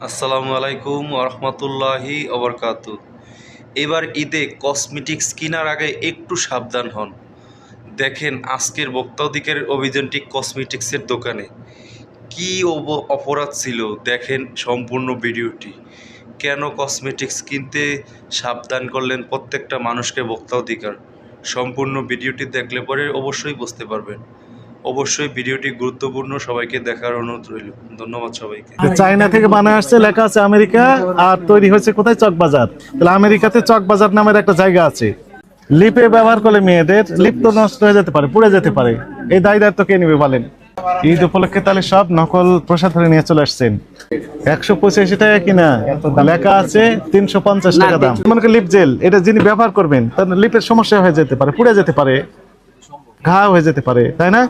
আসসালামু আলাইকুম রহমতুল্লাহি অবরকাতু এবার ঈদে কসমেটিক্স কেনার আগে একটু সাবধান হন। দেখেন আজকের বক্তাদিকের অভিযানটি কসমেটিক্সের দোকানে। কি অপরাধ ছিল? দেখেন সম্পূর্ণ ভিডিওটি। কেন কসমেটিক্স কিনতে সাবধান করলেন প্রত্যেকটা মানুষকে বক্তাধিকার সম্পূর্ণ ভিডিওটি দেখলে পরে অবশ্যই বুঝতে পারবেন। অবশ্যই ভিডিওটি গুরুত্বপূর্ণ, সবাইকে দেখার অনুরোধ রইল। ধন্যবাদ সবাইকে। চায়না থেকে বানায় আসছে, লেখা আছে আমেরিকা, আর তৈরি হয়েছে কোথায়? চকবাজার। তাহলে আমেরিকাতে চকবাজার নামের একটা জায়গা আছে। লিপে ব্যবহার করলে মেয়েদের, লিপ তো নষ্ট হয়ে যেতে পারে, পুড়ে যেতে পারে। এই দায় দায়িত্ব কে নিবে বলেন? ঈদ উপলক্ষে তাহলে সব নকল প্রসাদ ধরে নিয়ে চলে আসছেন। একশো পঁচাশি টাকা কিনা? লেখা আছে তিনশো পঞ্চাশ টাকা দাম। মনে করেন লিপ জেল, এটা যিনি ব্যবহার করবেন, তার লিপের সমস্যা হয়ে যেতে পারে, পুড়ে যেতে পারে। ঘা হয়ে যেতে পারে তাই না?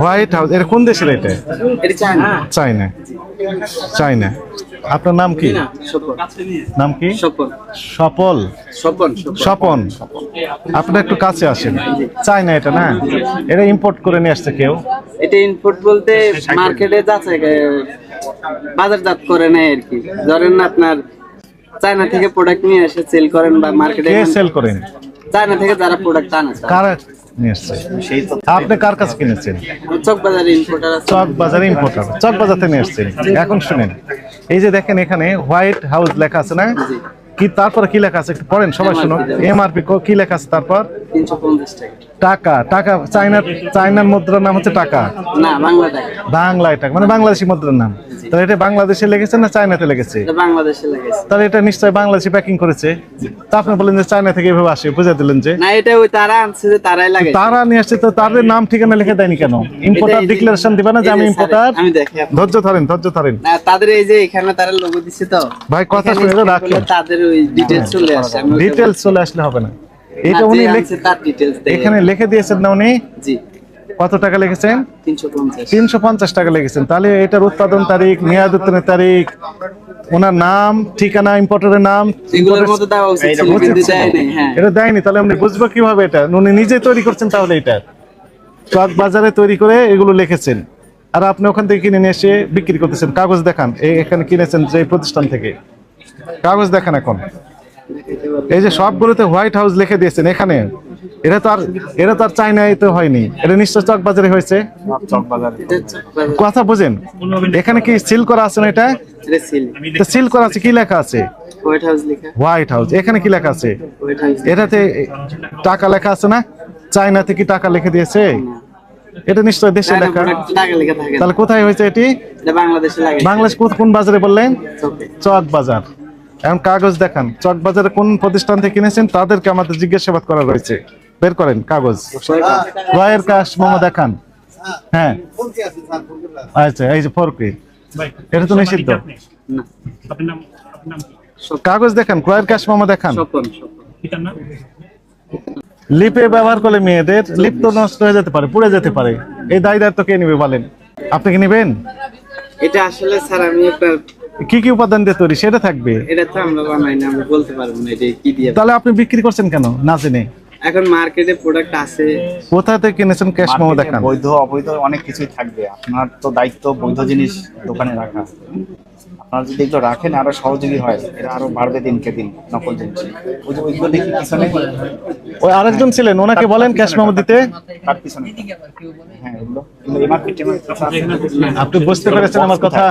হোয়াইট হাউস এটা কোন দেশের এটা? এটা চায়না। চায়না। চায়না। আপনার নাম কি? নাম কি? সপল স্বপন। স্বপন আপনার একটু কাছে আসেন। চায়না এটা না? এটা ইম্পোর্ট করে নিয়ে আসছে কেউ? এটা ইনপুট বলতে মার্কেটে যাচ্ছে বাজারজাত করে নেয় আর কি। ধরেন আপনার চায়না থেকে প্রোডাক্ট নিয়ে এসে সেল করেন বা মার্কেটে সেল করেন? চায়না থেকে যারা প্রোডাক্ট আনে কার নিয়ে আসছে আপনি কার কাছে কিনেছেন ইম্পোর্টার ইম্পোর্টার থেকে আসছেন এখন শুনেন এই যে দেখেন এখানে হোয়াইট হাউস লেখা আছে না? কি তারপর কি লেখা আছে একটু পড়েন সবাই শুনুন। এমআরপি কি লেখা আছে তারপর? টাকা। টাকা টাকা চায়নার চায়নার মুদ্রার নাম হচ্ছে টাকা? না বাংলা টাকা। বাংলায় টাকা মানে বাংলাদেশি মুদ্রার নাম। তাহলে এটা বাংলাদেশে লেগেছে না চায়নাতে লেগেছে? বাংলাদেশে লেগেছে। তাহলে এটা নিশ্চয়ই বাংলাদেশি প্যাকিং করেছে? তা আপনি বললেন যে চায়না থেকে এভাবে আসে বুঝে দিলেন যে। না এটা ওই তারা আনছে যে তারাই লাগে। তারা নিয়ে আসছে তো তাদের নাম ঠিকানা লিখে দেয়নি কেন? ইম্পোর্টার ডিক্লারেশন দিবে না যে আমি ইম্পোর্টার আমি দেখি ধৈর্য ধরেন ধৈর্য ধরেন। না তাদের এই যে এখানে তারা লোগো দিচ্ছে তো ভাই কথা শুনে রাখেন তাদের ওই ডিটেলস চলে আসে ডিটেলস চলে আসলে হবে না। এটা উনি এখানে লিখে দিয়েছেন না উনি? জি। কত টাকা লিখেছেন? তিনশো পঞ্চাশ। টাকা লেগেছেন তাহলে এটার উৎপাদন তারিখ মেয়াদ উত্তরের তারিখ ওনার নাম ঠিকানা ইম্পোর্টারের নাম। এগুলোর মধ্যে দেওয়া উচিত ছিল কিন্তু দেয় হ্যাঁ। এটা দেয়নি তাহলে আপনি বুঝব কীভাবে এটা? উনি নিজে তৈরি করছেন তাহলে এটা। চক বাজারে তৈরি করে এগুলো লিখেছেন। আর আপনি ওখান থেকে কিনে নিয়ে এসে বিক্রি করতেছেন। কাগজ দেখান। এই এখানে কিনেছেন যে প্রতিষ্ঠান থেকে। কাগজ দেখান এখন। এই যে সবগুলোতে হোয়াইট হাউস লিখে দিয়েছেন এখানে এটা তো আর এটা তো আর চাইনায় তো হয়নি। এটা নিশ্চয় চক বাজারে হয়েছে? কথা বুঝেন এখানে কি সিল করা আছে না এটা? সিল করা আছে কি লেখা আছে? হোয়াইট হাউস এখানে কি লেখা আছে? এটাতে টাকা লেখা আছে না? চায়নাতে কি টাকা লিখে দিয়েছে? এটা নিশ্চয় দেশে লেখা। তাহলে কোথায় হয়েছে এটি? বাংলাদেশে কোন- বাজারে বললেন? চক বাজার। এখন কাগজ দেখান। চক বাজারে কোন প্রতিষ্ঠান থেকে কিনেছেন তাদেরকে আমাদের জিজ্ঞাসাবাদ করা রয়েছে বের করেন কাগজ। রয়ের কাশ মোমো দেখান। হ্যাঁ। আচ্ছা এই যে ফোর এটা তো নিষিদ্ধ। কাগজ দেখান ক্রয়ের কাশ মোমো দেখান। লিপে ব্যবহার করলে মেয়েদের লিপ তো নষ্ট হয়ে যেতে পারে পুড়ে যেতে পারে। এই দায় দায়িত্ব কে নিবে বলেন? আপনি কি নেবেন? এটা আসলে স্যার আমি আপনার কি কি উপাদান দিয়ে তৈরি? সেটা থাকবে। এটা তো আমরা বানাই না আমরা বলতে পারব না এটা কি দিয়ে। তাহলে আপনি বিক্রি করছেন কেন? না জেনে। এখন মার্কেটে প্রোডাক্ট আছে। কোথা থেকে কিনেছেন ক্যাশ মোমো দেখান। বৈধ অবৈধ অনেক কিছুই থাকবে। আপনার তো দায়িত্ব বৈধ জিনিস দোকানে রাখা। আপনারা যদি এগুলো রাখেন আরও সহযোগী হয়। এটা আরও বাড়বে দিনকে দিন নকল জিনিস ওই যে ওইগুলো দেখি পিছনে। ওই আরেকজন ছিলেন ওনাকে বলেন ক্যাশ মোমো দিতে। তার পিছনে। হ্যাঁ এগুলো। আপনি বুঝতে পেরেছেন আমার কথা?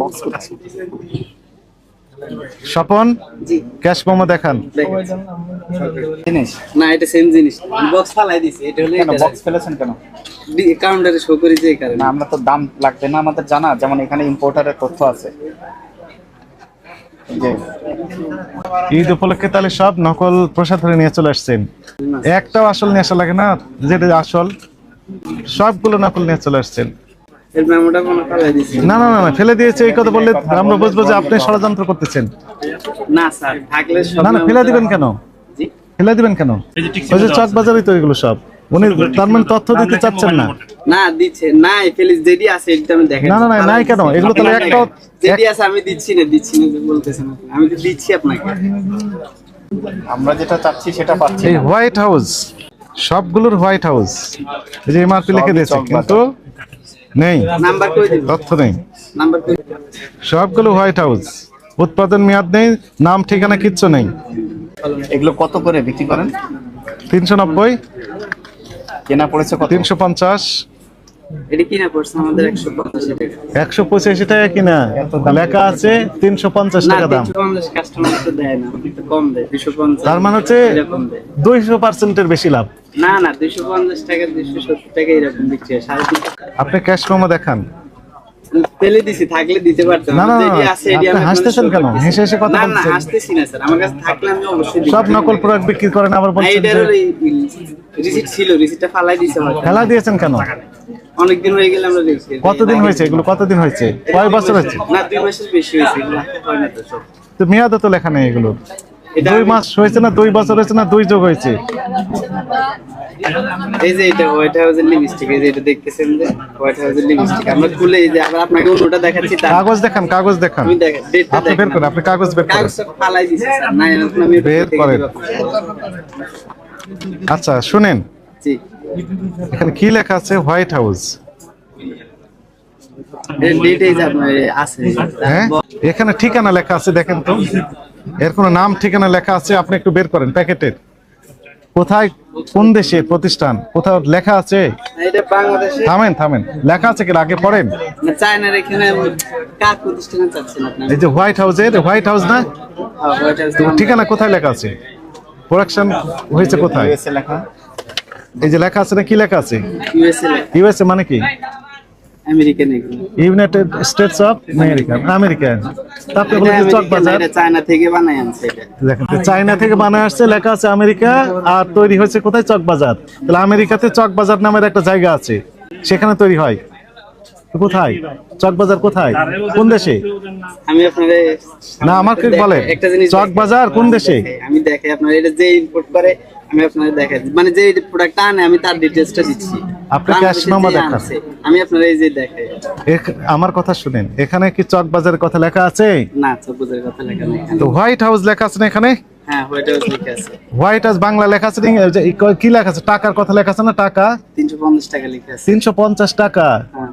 বক্স করছে স্বপন? জি। ক্যাশ মোমো দেখান। জিনিস? না এটা সেম জিনিস। বক্স ফালাই দিছি এটা হলো কেন বক্স ফেলেছেন কেন? কাউন্টারে শো করি যে কারণে। না আমরা তো দাম লাগবে না আমাদের জানা যেমন এখানে ইম্পোর্টারের তথ্য আছে। ঈদ উপলক্ষে তাহলে সব নকল প্রসাদ ধরে নিয়ে চলে আসছেন। একটাও আসল নিয়ে আসা লাগে না যেটা আসল সবগুলো নকল নিয়ে চলে আসছেন। না না না না ফেলে দিয়েছে এই কথা বললে আমরা বুঝব যে আপনি ষড়যন্ত্র করতেছেন। না স্যার থাকলে না না ফেলে দিবেন কেন? ফেলে দিবেন কেন? ওই যে চক বাজারই তো এগুলো সব। উনি তার মানে তথ্য দিতে চাচ্ছেন না। না দিচ্ছে। নাই ফেলিস যেটি আছে এটা আমি দেখেন। না না না নাই কেন? এগুলো তাহলে একটাও যেটি আছে আমি দিচ্ছি না দিচ্ছি না যে বলতেছেন আমি তো দিচ্ছি আপনাকে। আমরা যেটা চাচ্ছি সেটা পাচ্ছি এই হোয়াইট হাউস সবগুলোর হোয়াইট হাউস। এই যে এমআরপি লিখে দিয়েছে কিন্তু নেই। নাম্বার কই দিন তথ্য নেই। নাম্বার কই সবগুলো হোয়াইট হাউস উৎপাদন মেয়াদ নেই নাম ঠিকানা কিচ্ছু নেই। এগুলো কত করে বিক্রি করেন? তিনশো নব্বই। কেনা পড়েছে কত? তিনশো পঞ্চাশ। এটা কিনা পড়ছে আমাদের একশো পঞ্চাশ টাকা। একশো পঁচাশি টাকা কিনা? লেখা আছে তিনশো পঞ্চাশ না টাকা দাম। তিনশো পঞ্চাশ কাস্টমার তো দেয় না একটু কম দেয় দুশো পঞ্চাশ। তার মানে হচ্ছে এরকম দেয়। দুইশো বেশি লাভ। না না দুশো পঞ্চাশ টাকা দুশো সত্তর টাকা এরকম বিক্রি হয় আপনি ক্যাশ মেমো দেখান। ফেলে দিছি থাকলে দিতে পারতাম। না, না, আমাদের না, এটি আছে, এটি আমি হাসতেছেন কেন? হেসে হেসে কথা না না হাসতেছি না স্যার। আমার কাছে থাকলে আমি অবশ্যই সব নকল প্রোডাক্ট বিক্রি করেন আবার বলছেন রিসিট ছিল রিসিটটা ফালাই হয়তো খেলা দিয়েছেন কেন? অনেকদিন হয়ে গেলে আমরা দেখছি কতদিন হয়েছে এগুলো? কতদিন হয়েছে? কয় বছর হয়েছে? না দুই মাসের বেশি হয়েছে এগুলো। হয় না তো সব। তো লেখা নেই এগুলো। দুই মাস হয়েছে না দুই বছর হয়েছে না দুই যোগ হয়েছে? এই যে এটা হোয়াইট হাউসের লিপস্টিক এই যে এটা দেখতেছেন যে হোয়াইট হাউসের লিপস্টিক আমরা খুলে এই যে আবার আপনাকে অন্যটা দেখাচ্ছি কাগজ দেখান কাগজ দেখান। আমি দেখেন আপনি বের করেন আপনি কাগজ বের করেন। কাগজ ফালাই স্যার। না আমি বের করেন। আচ্ছা শুনেন। এখানে কি লেখা আছে? হোয়াইট হাউস হ্যাঁ? এখানে ঠিকানা লেখা আছে দেখেন তো। এর কোনো নাম ঠিকানা লেখা আছে আপনি একটু বের করেন প্যাকেটের। কোথায়? কোন দেশে প্রতিষ্ঠান? কোথাও লেখা আছে? থামেন থামেন। লেখা আছে কি? আগে পড়েন। এই যে হোয়াইট হাউসের হোয়াইট হাউস না? হ্যাঁ, ঠিকানা কোথায় লেখা আছে? প্রোডাকশন হয়েছে কোথায়? লেখা। এই যে লেখা আছে না কি লেখা আছে? ইউএসএ মানে কি? American United States of America যে চক বাজার। চায়না থেকে বানাই আনছে এটা। দেখেন চায়না থেকে বানায় আসছে লেখা আছে আমেরিকা আর তৈরি হয়েছে কোথায়? চক বাজার। তাহলে আমেরিকাতে চক বাজার নামের একটা জায়গা আছে। সেখানে তৈরি হয়। কোথায়? চক কোথায়? কোন দেশে? আমি আপনারে না আমাকে বলেন। একটা জিনিস চক দেখাই। বাজার কোন দেশে? আমি দেখাই আপনার এটা যে ইম্পোর্ট করে আমি আপনারে দেখাই মানে যে প্রোডাক্টটা আনে আমি তার ডিটেইলসটা দিচ্ছি। আপনি বাংলাদেশে cash memo যে দেখান। আমি আপনার এই যে দেখাই। আমার কথা শুনেন। এখানে কি চক বাজারের কথা লেখা আছে? না চকুজের কথা লেখা নেই তো হোয়াইট হাউস লেখা আছে না এখানে? হ্যাঁ হোয়াইট হাউস লেখা আছে। হোয়াইট হাউস বাংলা লেখা আছে ক- লেখা আছে? টাকার কথা লেখা আছে না টাকা? তিনশো পঞ্চাশ টাকা লেখা আছে। তিনশো পঞ্চাশ টাকা। হ্যাঁ।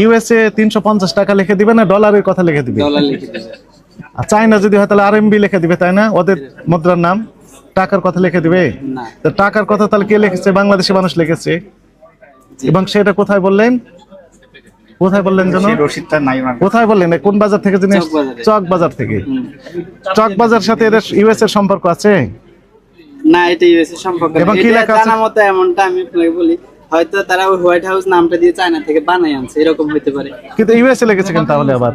ইউএসএ তিনশো পঞ্চাশ টাকা লিখে দিবে না? ডলারের কথা লিখে দিবে? ডলার লিখে দেবে। আর চাইনা যদি হয় তাহলে আরএমবি লিখে দিবে তাই না? ওদের মুদ্রার নাম? টাকার কথা লিখে দিবে? তো টাকার কথা তাহলে কে লিখেছে? বাংলাদেশি মানুষ লিখেছে। এবং সেটা কোথায় বললেন? কোথায় বললেন যেন। কোথায় বললেন? কোন বাজার থেকে জিনিস চক বাজার। থেকে। চক বাজার সাথে এদের ইউএস এর সম্পর্ক আছে? না এটা ইউএস এর সম্পর্ক এবং কি লেখা আছে? এমনটা আমি আপনাকে বলি। হয়তো তারা ওই হোয়াইট হাউস নামটা দিয়ে চায়না থেকে বানাই আনছে এরকম হতে পারে। কিন্তু ইউএস এ লেগেছে কেন তাহলে আবার।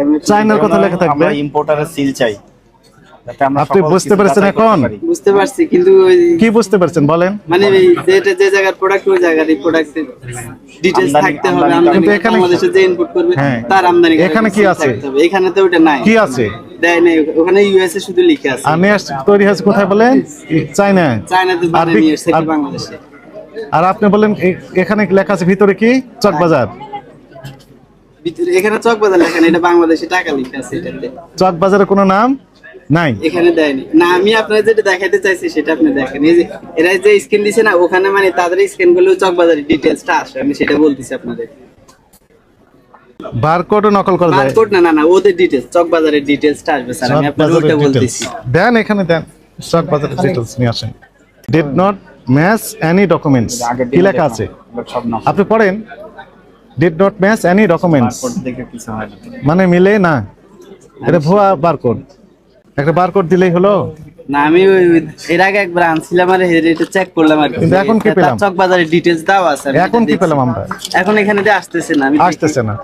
আমি চায়নার কথা লেখা থাকবে। আমরা ইম্পোর্টারের সিল চাই। আপনি বুঝতে পেরেছেন এখন? বুঝতে পারছি কিন্তু কি বুঝতে পারছেন? বলেন। মানে যেটা যে জায়গার প্রোডাক্ট ওই জায়গার এই প্রোডাক্টের ডিটেইলস থাকতে হবে কিন্তু এখানে- বাংলাদেশে যে ইনপুট করবে হ্যাঁ। তার আমদানি এখানে কি আছে? এখানে তো ওটা নাই। কি আছে? দেয় নাই। ওখানে ইউএসএ শুধু লিখে আছে। আসছে- তৈরি হয়েছে কোথায় বলেন? চাইনা চায়নাতে বানাই এসেছে বাংলাদেশে। আর আপনি বললেন এখানে লেখা আছে ভিতরে কি? চক বাজার। ভিতরে এখানে চক লেখা এটা বাংলাদেশে টাকা লিখে আছে এটাতে। চক কোনো নাম নাই? এখানে দেয়নি। না আমি আপনার যেটা দেখাইতে চাইছি সেটা আপনি দেখেন। এই যে এরা যে স্ক্যান দিছে না ওখানে মানে তাদের স্ক্যান করলেও চকবাজারের আসে। আমি সেটা বলতেছি আপনাদের। বারকোডও নকল করা যায় বারকোড না না না ওদের চকবাজারের আসবে স্যার। আমি আপনাদের ওটা বলতেছি। দেন এখানে দেন। চক বাজারের ডিটেলস নিয়ে আসেন। Did not match any documents কি লেখা আছে? আপনি পড়েন। Did not match any documents মানে মিলে না? এটা ভুয়া বারকোড একটা বারকোড দিলেই হলো? না আমি এর আগে একবার আনছিলাম আর এটা চেক করলাম আর কিন্তু এখন কি পেলাম? দাও আছে এখন কি পেলাম আমরা? এখন এখানে আসতেছে না আসতেছে না।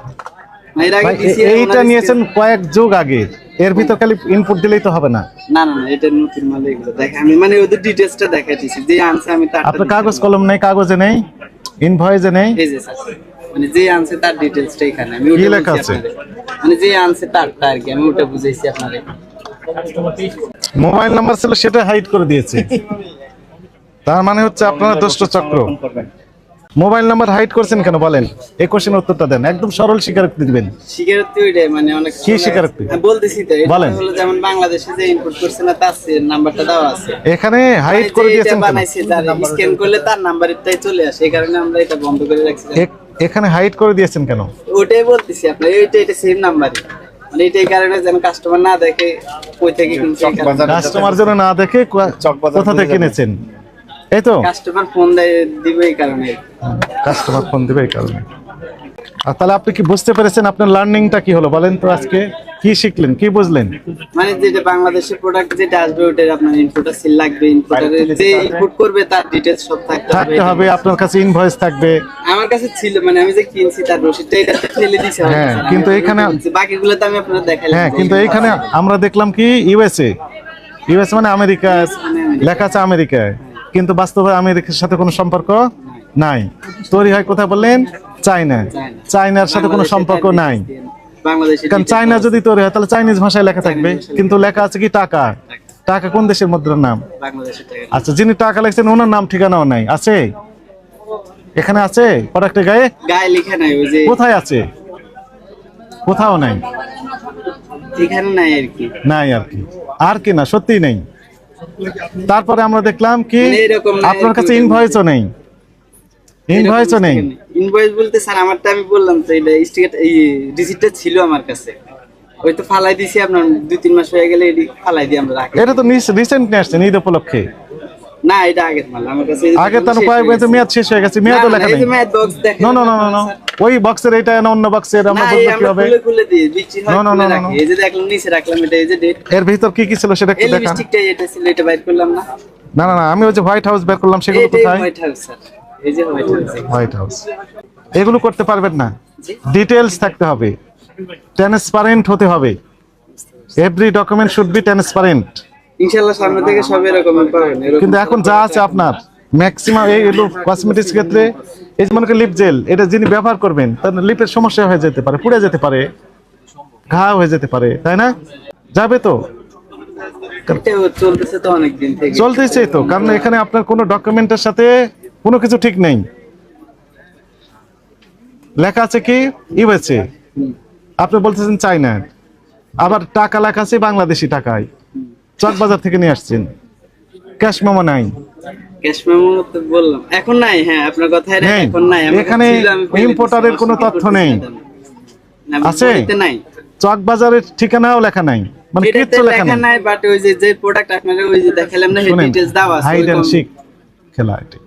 এইটা নিয়েছেন কয়েক যুগ আগে। এর ভিতর খালি ইনপুট দিলেই তো হবে না। না না এটা নতুন মাল এগুলো দেখে আমি মানে ওদের ডিটেলসটা দেখাই দিছি যে আনছে আমি তার আপনার কাগজ কলম নেই কাগজে নেই ইনভয়েসে নেই? এই যে স্যার মানে যে আনছে তার ডিটেলসটা এখানে আমি ওটা লেখা আছে? মানে যে আনছে তারটা আর কি আমি ওটা বুঝাইছি আপনাদের। মোবাইল নাম্বার ছিল সেটা হাইড করে দিয়েছে। তার মানে হচ্ছে আপনারা দুষ্ট চক্র। মোবাইল নাম্বার হাইড করছেন কেন বলেন? এই কোশ্চেনের উত্তরটা দেন। একদম সরল স্বীকারোক্তি দিবেন। স্বীকারোক্তি ওইটাই মানে অনেক কি স্বীকারোক্তি? বলতেছি তো এটা বলেন। হলো যেমন বাংলাদেশে যে ইনপুট করছে না তার নাম্বারটা দেওয়া আছে। এখানে হাইড মানে করে দিয়েছেন কেন? বানাইছে তার স্ক্যান করলে তার নাম্বারটাই চলে আসে এই কারণে আমরা এটা বন্ধ করে রাখছি। এখানে হাইড করে দিয়েছেন কেন? ওটাই বলতেছি আপনি এইটা এটা সেম নাম্বারই মানে এইটাই কারণে যেন কাস্টমার না দেখে কই থেকে কিনছে কাস্টমার যেন না দেখে কোথা থেকে কিনেছেন? এই তো? কাস্টমার ফোন দিবে এই কারণে। কাস্টমার ফোন দিবে এই কারণে। আর তাহলে আপনি কি বুঝতে পেরেছেন আপনার লার্নিংটা কি হলো? বলেন তো আজকে কি শিখলেন কি বুঝলেন? মানে যেটা বাংলাদেশের প্রোডাক্ট যেটা আসবে ওটার আপনার ইনপুটটা সিল লাগবে। ইনপুটারে যে ইনপুট করবে তার ডিটেলস সব থাকতে হবে। থাকতে হবে আপনার কাছে ইনভয়েস থাকবে। আমার কাছে ছিল মানে আমি যে কিনছি তার রসিদটা এটা ফেলে হ্যাঁ, কিন্তু এখানে- বাকিগুলো তো আমি আপনাদের দেখাইলাম হ্যাঁ কিন্তু আছে। আমরা দেখলাম কি ইউএসএ ইউএস মানে মানে আমেরিকা। লেখা আছে আমেরিকায়। কিন্তু বাস্তবে আমেরিকার সাথে কোনো সম্পর্ক নাই। তৈরি হয় কোথায় বললেন? চায়না। চায়না। চায়নার সাথে কোনো সম্পর্ক নাই। কারণ চায়না যদি তৈরি হয় তাহলে চাইনিজ ভাষায় লেখা থাকবে। কিন্তু লেখা আছে কি টাকা? টাকা কোন দেশের মুদ্রার নাম? আচ্ছা যিনি টাকা লেখছেন ওনার নাম ঠিকানাও নাই। আছে? এখানে আছে? প্রোডাক্টের গায়ে? গায়ে লেখা নাই ওই যে কোথায় আছে? কোথাও নাই। এখানে নাই আর কি। নাই আর কি। আর কি না সত্যি নেই। তারপরে আমরা দেখলাম কি মানে আপনার কাছে ইনভয়েসও নেই। ইনভয়েসও নেই। ইনভয়েস বলতে স্যার আমারটা আমি বললাম তো এটা স্টিকার এই রিসিটটা ছিল আমার কাছে। ওই তো ফালাই দিছি আপনার দুই তিন মাস হয়ে গেলে এটি ফালাই দিয়ে আমরা রাখি। এটা তো রিসেন্ট নিয়ে আসছেন ঈদ উপলক্ষে। না এটা আগের মাল। আমার কাছে আগে তার কয়েক বছর মেয়াদ শেষ হয়ে গেছে মেয়াদও লেখা নেই নো নো নো নো ওই বক্সের এটা না অন্য বক্সের আমরা না কি হবে খুলে খুলে দিই হয় No, no, খুলে no, no, রাখি। no. এই যে দেখলাম নিচে রাখলাম এটা এই যে ডেট এর ভিতর কি কি ছিল সেটা এই একটু দেখান। লিপস্টিকটা এটা ছিল এটা বাইর করলাম না। না না না আমি ওই যে হোয়াইট হাউস বের করলাম সেগুলো কোথায়? হোয়াইট হাউস স্যার এই যে হোয়াইট হাউস হোয়াইট হাউস এগুলো করতে পারবেন না। ডিটেলস থাকতে হবে। ট্রান্সপারেন্ট হতে হবে। Every document should be transparent ইনশাআল্লাহ সামনে থেকে সব এরকম পাবেন কিন্তু এখন যা আছে আপনার ম্যাক্সিমাম এই কসমেটিক্স ক্ষেত্রে এই যে মনে করেন লিপ জেল এটা যিনি ব্যবহার করবেন তার লিপের সমস্যা হয়ে যেতে পারে পুড়ে যেতে পারে ঘা হয়ে যেতে পারে তাই না? যাবে তো? চলতেছে তো কারণ এখানে আপনার কোনো ডকুমেন্টের সাথে কোনো কিছু ঠিক নেই। লেখা আছে কি? ইউএসএ। আপনি বলতেছেন চাইনা আবার টাকা লেখা আছে বাংলাদেশি টাকায়। চকবাজার থেকে নিয়ে আসছেন। ক্যাশ মেমো নাই। ক্যাশ মেমো তো বললাম। এখন নাই হ্যাঁ আপনার কথাই। এখন নাই। এখানে আমার কোনো তথ্য নেই। আছে? নাই। চকবাজারের ঠিকানাও লেখা নাই। মানে কিচ্ছু লেখা নাই। বাট ওই যে যে প্রোডাক্ট আপনারা ওই যে দেখালাম না ডিটেইলস দেওয়া আছে হাইড সিক খেলা এটি।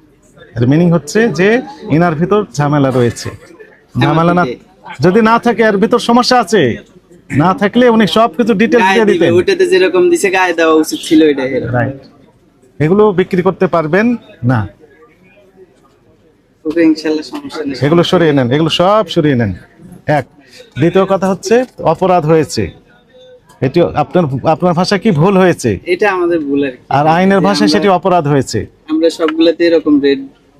এর মিনিং হচ্ছে যে ইনার ভিতর ঝামেলা রয়েছে। ঝামেলা না যদি না থাকে এর ভিতর সমস্যা আছে। না থাকলে উনি সবকিছু ডিটেলস গায়ে দিয়ে দিতেন। ওটাতে যেরকম দিছে গায়ে দেওয়া উচিত ছিল এটা রাইট এগুলো বিক্রি করতে পারবেন? না। ওকে ইনশাআল্লাহ সমস্যা নেই। এগুলো সরিয়ে নেন এগুলো সব সরিয়ে নেন। এক দ্বিতীয় কথা হচ্ছে অপরাধ হয়েছে। এটি আপনার আপনার ভাষা কি ভুল হয়েছে? এটা আমাদের ভুল আর আইনের ভাষায় সেটি অপরাধ হয়েছে। আমরা সবগুলোতে এরকম বা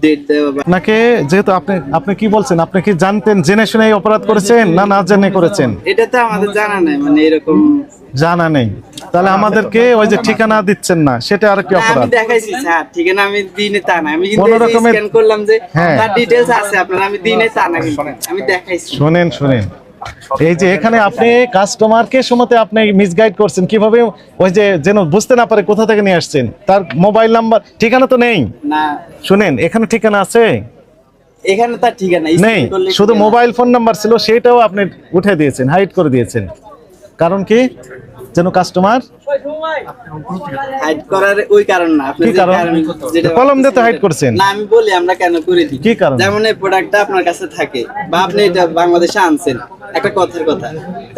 আপনাকে যেহেতু আপনি আপনি কি বলছেন? আপনি কি জানতেন জেনে শুনে অপরাধ করেছেন না না জেনে করেছেন? এটা তো আমাদের জানা নাই মানে এরকম জানা নেই। তাহলে আমাদেরকে ওই যে ঠিকানা দিচ্ছেন না সেটা আর কি না, আমি অপরাধ? দেখাইছি স্যার ঠিক আছে আমি দিনে তা না। আমি কিন্তু কোনো রকমের- স্ক্যান করলাম যে হ্যাঁ। তার ডিটেইলস আছে আপনার আমি দিনে তা না আমি দেখাইছি। শোনেন শোনেন। এই যে এখানে আপনি কাস্টমারকে সময়তে আপনি মিসগাইড করছেন কীভাবে ওই যে যেন বুঝতে না পারে কোথা থেকে নিয়ে আসছেন তার মোবাইল নাম্বার ঠিকানা তো নেই। না। শুনেন এখানে ঠিকানা আছে? এখানে তার ঠিকানা নেই শুধু মোবাইল ফোন নাম্বার ছিল সেটাও আপনি উঠে দিয়েছেন হাইড করে দিয়েছেন। কারণ কি? যেন কাস্টমার হাইড করার ওই কারণ না। আপনি কি যে কারণ? যেটা কলম দিয়ে তো ভাবতেছেন করছেন। না আমি বলি আমরা কেন করে দিই। কি কারণ? যেমন এই প্রোডাক্টটা আপনার কাছে থাকে বা আপনি এটা বাংলাদেশে আনছেন একটা কথার কথা।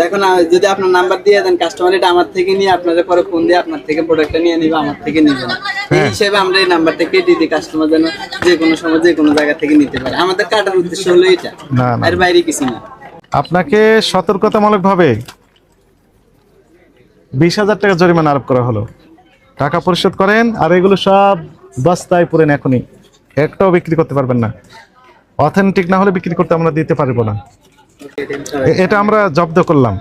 এখন যদি আপনার নাম্বার দিয়ে দেন কাস্টমার এটা আমার থেকে নিয়ে আপনাদের পরে ফোন দিয়ে আপনার থেকে প্রোডাক্টটা নিয়ে নিবে আমার থেকে নিবে না। এই হিসেবে আমরা এই নাম্বারটা কেটে দিই কাস্টমার যেন যে কোনো সময় যে কোনো জায়গা থেকে নিতে পারে। আমাদের কাটার উদ্দেশ্য হলো এটা। বাইরে কিছু না। আপনাকে সতর্কতামূলক ভাবে বিশ হাজার টাকা জরিমানা আরোপ করা হলো। টাকা পরিশোধ করেন আর এগুলো সব বস্তায় পড়েন এখনই। একটাও বিক্রি করতে পারবেন না। অথেন্টিক না হলে বিক্রি করতে আমরা দিতে পারব না। এটা আমরা জব্দ করলাম।